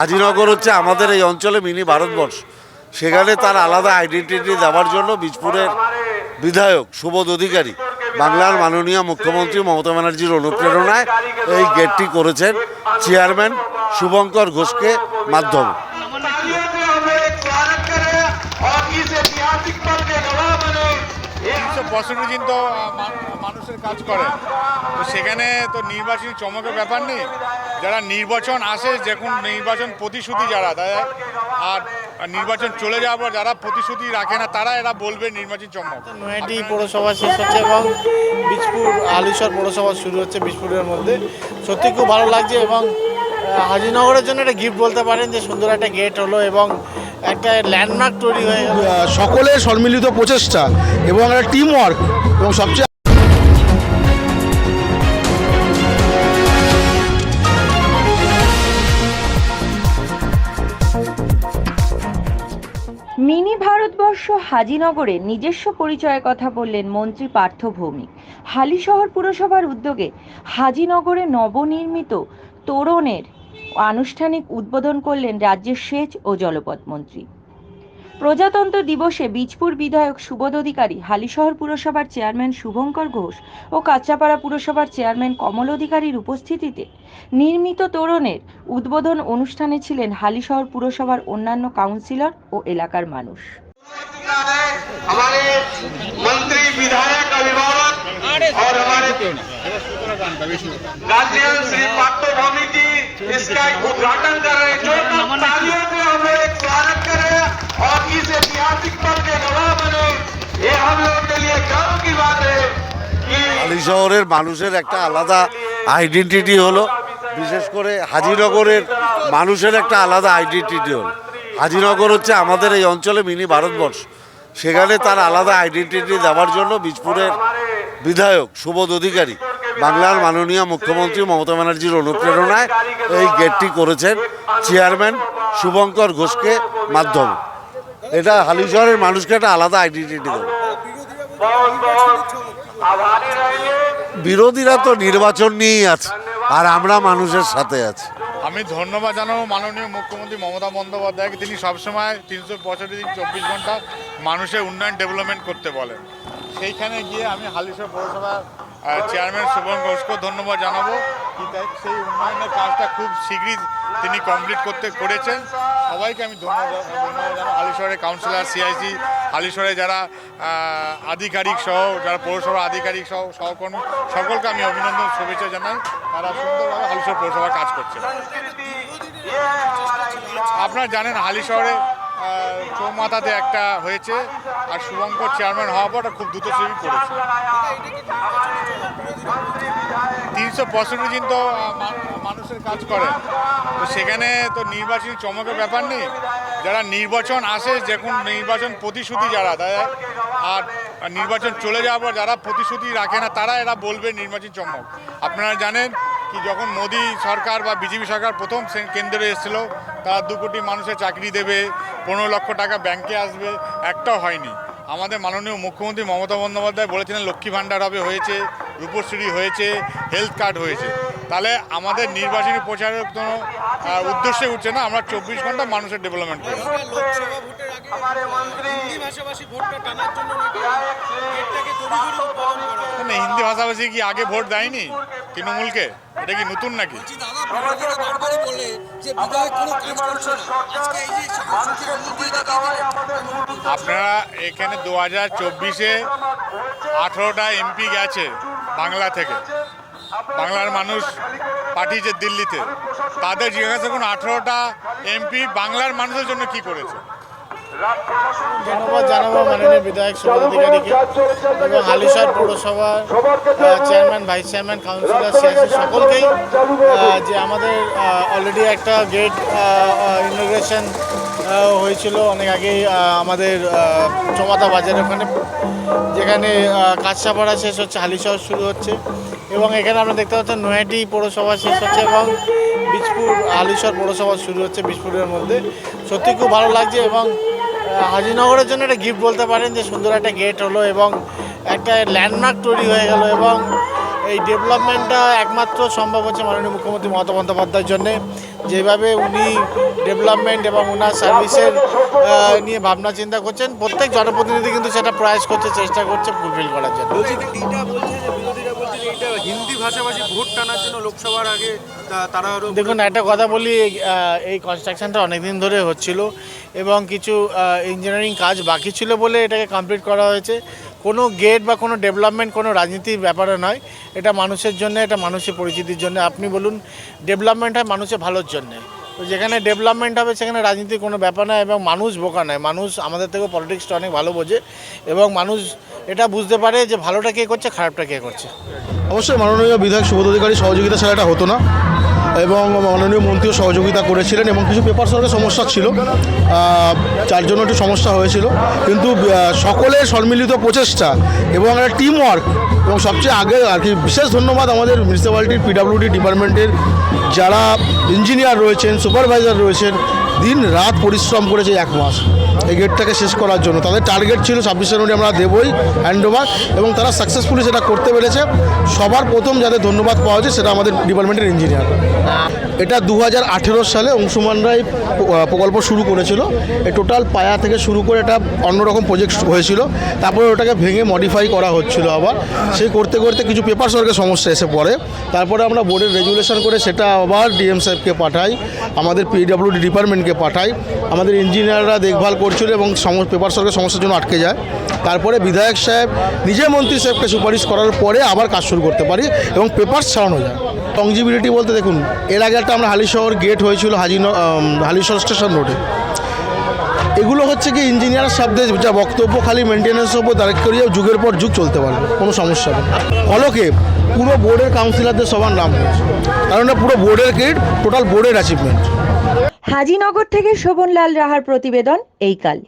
হাজিনগর হচ্ছে আমাদের এই অঞ্চলে মিনি ভারতবর্ষ। সেখানে তার আলাদা আইডেন্টিটি দেওয়ার জন্য বিজপুরের বিধায়ক, সুবোধ অধিকারী, বাংলার মাননীয় মুখ্যমন্ত্রী মমতা ব্যানার্জির অনুপ্রেরণায় এই গেটটি করেছেন চেয়ারম্যান শুভঙ্কর ঘোষকে মাধ্যমে। পঁয়ষট্টি দিন তো মানুষের কাজ করে। তো সেখানে তো নির্বাচনী চমকের ব্যাপার নেই। যারা নির্বাচন আসে যখন নির্বাচন প্রতিশ্রুতি যারা, তারা আর নির্বাচন চলে যাওয়ার পর যারা প্রতিশ্রুতি রাখে না, তারা এরা বলবে নির্বাচনী চমক। নয়াটি পৌরসভা শেষ হচ্ছে এবং বীজপুর আলুসর পৌরসভা শুরু হচ্ছে বীজপুরের মধ্যে। সত্যি খুব ভালো লাগছে এবং হাজিনগরের জন্য একটা গিফট বলতে পারেন যে সুন্দর একটা গেট হলো এবং একটা ল্যান্ডমার্ক তৈরি হয়ে গেল। সকলের সম্মিলিত প্রচেষ্টা এবং একটা টিম ওয়ার্ক এবং সবচেয়ে মিনি ভারতবর্ষ হাজিনগরে নিজস্ব পরিচয়ের কথা বললেন মন্ত্রী পার্থ ভৌমিক। হালিশহর পুরসভার উদ্যোগে হাজিনগরে নবনির্মিত তোরণের আনুষ্ঠানিক উদ্বোধন করলেন রাজ্যের সেচ ও জলপথ মন্ত্রী। প্রজাতন্ত্র দিবসে বীজপুর বিধায়ক সুবোধ অধিকারী, হালিশহর পুরসভার চেয়ারম্যান শুভঙ্কর ঘোষ ও কাঁচাপাড়া পুরসভার চেয়ারম্যান কমল অধিকারীর উপস্থিতিতে নির্মিত তোরণের উদ্বোধন অনুষ্ঠানে ছিলেন হালিশহর পুরসভার অন্যান্য কাউন্সিলর ও এলাকার মানুষ। মন্ত্রী বিধায়ক অভিভাবক मंत्री विधायक अभिभावक और हमारे गार्जियन श्री पार्थो भौमी जी इसका एक उद्घाटन कर रहे हैं जो लोग तालियों से हम लोग एक स्वागत करें और इस ऐतिहासिक पल के गवाह बने ये हम लोगों के लिए गर्व की बात है कि হালি শহরের মানুষের একটা আলাদা আইডেন্টিটি হলো বিশেষ করে হাজিনগরের মানুষের একটা আলাদা আইডেন্টিটি হলো হাজিনগর হচ্ছে আমাদের এই অঞ্চলে মিনি ভারতবর্ষ সেখানে তার আলাদা আইডেন্টিটি দেওয়ার জন্য বীজপুরের বিধায়ক সুবোধ অধিকারী বাংলার মাননীয় মুখ্যমন্ত্রী মমতা ব্যানার্জির অনুপ্রেরণায় এই গেটটি করেছেন চেয়ারম্যান শুভঙ্কর ঘোষকে মাধ্যম। এটা হালিশহরের মানুষকে একটা আলাদা আইডেন্টিটি দেবে। বিরোধীরা তো নির্বাচন নিয়েই আছে, আর আমরা মানুষের সাথে আছি। আমি ধন্যবাদ জানাব মাননীয় মুখ্যমন্ত্রী মমতা বন্দ্যোপাধ্যায়কে। তিনি সবসময় তিনশো পঁয়ষট্টি দিন, চব্বিশ ঘণ্টা মানুষের উন্নয়ন ডেভেলপমেন্ট করতে বলেন। সেইখানে গিয়ে আমি হালিশহর পৌরসভা চেয়ারম্যান শুভম ঘোষকেও ধন্যবাদ জানাব। সেই উন্নয়নের কাজটা খুব শীঘ্রই তিনি কমপ্লিট করতে করেছেন। সবাইকে আমি ধন্যবাদ ধন্যবাদ জানাব হালিশহরের কাউন্সিলর সিআইসি হালিশহরে যারা আধিকারিক সহ যারা পৌরসভার আধিকারিক সহ সহকর্মী সকলকে আমি অভিনন্দন শুভেচ্ছা জানাই। তারা সুন্দরভাবে হালিশহর পৌরসভার কাজ করছে আপনারা জানেন হালি শহরে আহ, চৌমাথাতে একটা হয়েছে আর শুভঙ্কর চেয়ারম্যান হওয়ার পর খুব দ্রুত ছবি করেছে তিনশো পঁয়ষট্টি দিন তো মানুষের কাজ করে। তো সেখানে তো নির্বাচনী চমকের ব্যাপার নেই। যারা নির্বাচন আসে যখন নির্বাচন প্রতিশ্রুতি যারা তারা আর নির্বাচন চলে যাওয়ার পর যারা প্রতিশ্রুতি রাখে না, তারা এরা বলবে নির্বাচনী চমক। আপনারা জানেন কি যখন মোদী সরকার বা বিজেপি সরকার প্রথম কেন্দ্রে এসেছিল তারা দু কোটি মানুষের চাকরি দেবে পনেরো লক্ষ টাকা ব্যাংকে আসবে একটাও হয়নি। আমাদের মাননীয় মুখ্যমন্ত্রী মমতা বন্দ্যোপাধ্যায় বলেছিলেন লক্ষ্মী ভাণ্ডার হবে হয়েছে রূপশ্রী হয়েছে হেলথ কার্ড হয়েছে। তাহলে আমাদের নির্বাচনী প্রচারের কোনো উদ্দেশ্যে উঠছে না আমরা চব্বিশ ঘণ্টা মানুষের ডেভেলপমেন্ট করি হিন্দি ভাষাভাষী কি আগে ভোট দেয়নি তৃণমূলকে? এটা কি নতুন নাকি? আপনারা এখানে দু হাজার চব্বিশে আঠেরোটা এমপি গেছে বাংলা থেকে। বাংলার মানুষ পাঠিয়েছে দিল্লিতে। তাদের জিজ্ঞাসা করুন আঠেরোটা এমপি বাংলার মানুষের জন্য কি করেছে? ধন্যবাদ জানাব মাননীয় বিধায়ক সুবোধ অধিকারীকে। এবং হালিশহর পৌরসভার চেয়ারম্যান ভাইস চেয়ারম্যান কাউন্সিলর সিয়াসি সকলকেই যে আমাদের অলরেডি একটা গেট ইনোগ্রেশন হয়েছিল। অনেক আগেই আমাদের চমাতা বাজারের ওখানে যেখানে আহ, কাঁচরাপাড়া শেষ হচ্ছে হালিশহর শুরু হচ্ছে। এবং এখানে আমরা দেখতে পাচ্ছেন নয়াটি পৌরসভা শেষ হচ্ছে এবং বীজপুর হালিশহর পৌরসভা শুরু হচ্ছে বীজপুরের মধ্যে। সত্যি খুব ভালো লাগছে এবং হাজিনগরের জন্য একটা গিফট বলতে পারেন যে সুন্দর একটা গেট হলো এবং একটা ল্যান্ডমার্ক তৈরি হয়ে গেল এবং এই ডেভেলপমেন্টটা একমাত্র সম্ভব হচ্ছে মাননীয় মুখ্যমন্ত্রী মমতা বন্দ্যোপাধ্যায়ের জন্যে। যেভাবে উনি ডেভেলপমেন্ট এবং ওনার সার্ভিসের নিয়ে ভাবনা চিন্তা করছেন প্রত্যেক জনপ্রতিনিধি কিন্তু সেটা প্রয়াস করছে চেষ্টা করছে ফুলফিল করার জন্য। হিন্দি ভাষাভাষী ভোট টানার জন্য লোকসভার আগে তারা দেখুন একটা কথা বলি এই কনস্ট্রাকশনটা অনেকদিন ধরে হচ্ছিল এবং কিছু ইঞ্জিনিয়ারিং কাজ বাকি ছিল বলে এটাকে কমপ্লিট করা হয়েছে। কোনো গেট বা কোনো ডেভেলপমেন্ট কোনো রাজনীতির ব্যাপারে নয়। এটা মানুষের জন্য, এটা মানুষের পরিচিতির জন্য। আপনি বলুন ডেভেলপমেন্ট হয় মানুষের ভালোর জন্যে। তো যেখানে ডেভেলপমেন্ট হবে, সেখানে রাজনীতির কোনো ব্যাপার নয় এবং মানুষ বোকা নয়। মানুষ আমাদের থেকে পলিটিক্সটা অনেক ভালো বোঝে এবং মানুষ এটা বুঝতে পারে যে ভালোটা কে করছে, খারাপটা কে করছে। অবশ্যই মাননীয় বিধায়ক সুবোধ অধিকারী সহযোগিতা ছাড়া এটা হতো না। এবং মাননীয় মন্ত্রীও সহযোগিতা করেছিলেন এবং কিছু পেপার সরকার সমস্যা ছিল। যার জন্য একটু সমস্যা হয়েছিল। কিন্তু সকলের সম্মিলিত প্রচেষ্টা এবং একটা টিম ওয়ার্ক এবং সবচেয়ে আগে আর কি বিশেষ ধন্যবাদ আমাদের মিউনিসিপ্যালিটির পিডাব্লিউডি ডিপার্টমেন্টের যারা ইঞ্জিনিয়ার রয়েছেন, সুপারভাইজার রয়েছেন, দিন রাত পরিশ্রম করেছে এক মাস। এই গেটটাকে শেষ করার জন্য। তাদের টার্গেট ছিল ছাব্বিশ জানুয়ারি আমরা দেবই হ্যান্ড ওভার এবং তারা সাকসেসফুলি সেটা করতে পেরেছে। সবার প্রথম যাদের ধন্যবাদ পাওয়া যায় সেটা আমাদের ডিপার্টমেন্টের ইঞ্জিনিয়ার এটা দু হাজার আঠেরো সালে অংশুমান রায় প্রকল্প শুরু করেছিল। এই টোটাল পায়া থেকে শুরু করে এটা অন্যরকম প্রজেক্ট হয়েছিল। তারপরে ওটাকে ভেঙে মডিফাই করা হচ্ছিল আবার। সেই করতে করতে কিছু পেপার সরকার সমস্যা এসে পড়ে। তারপরে আমরা বোর্ডের রেজুলেশন করে সেটা আবার ডিএম সাহেবকে পাঠাই, আমাদের পিডব্লিউডি ডিপার্টমেন্টকে পাঠাই, আমাদের ইঞ্জিনিয়াররা দেখভাল করছিল এবং পেপার সরকার সমস্যার জন্য আটকে যায়। তারপরে বিধায়ক সাহেব, নিজে মন্ত্রী সাহেবকে সুপারিশ করার পরে আবার কাজ শুরু করতে পারি এবং পেপার ছাড়ানো যায়। টংজিবিলিটি বলতে দেখুন, এর আগে একটা আমরা হালিশহর গেট হয়েছিল হাজিন হালিশহর স্টেশন রোডে এগুলো হচ্ছে কি ইঞ্জিনিয়ার শব্দে যা বক্তব্য খালি মেনটেন্যান্স ওপর দাঁড়িয়ে করিয়ে যুগের পর যুগ চলতে পারবে, কোনো সমস্যা নেই। ফলকে পুরো বোর্ডের কাউন্সিলরদের সবার নাম কারণ পুরো বোর্ডের গেট টোটাল বোর্ডের অ্যাচিভমেন্ট হাজিনগর থেকে শোভনলাল রাহার প্রতিবেদন, এই কাল।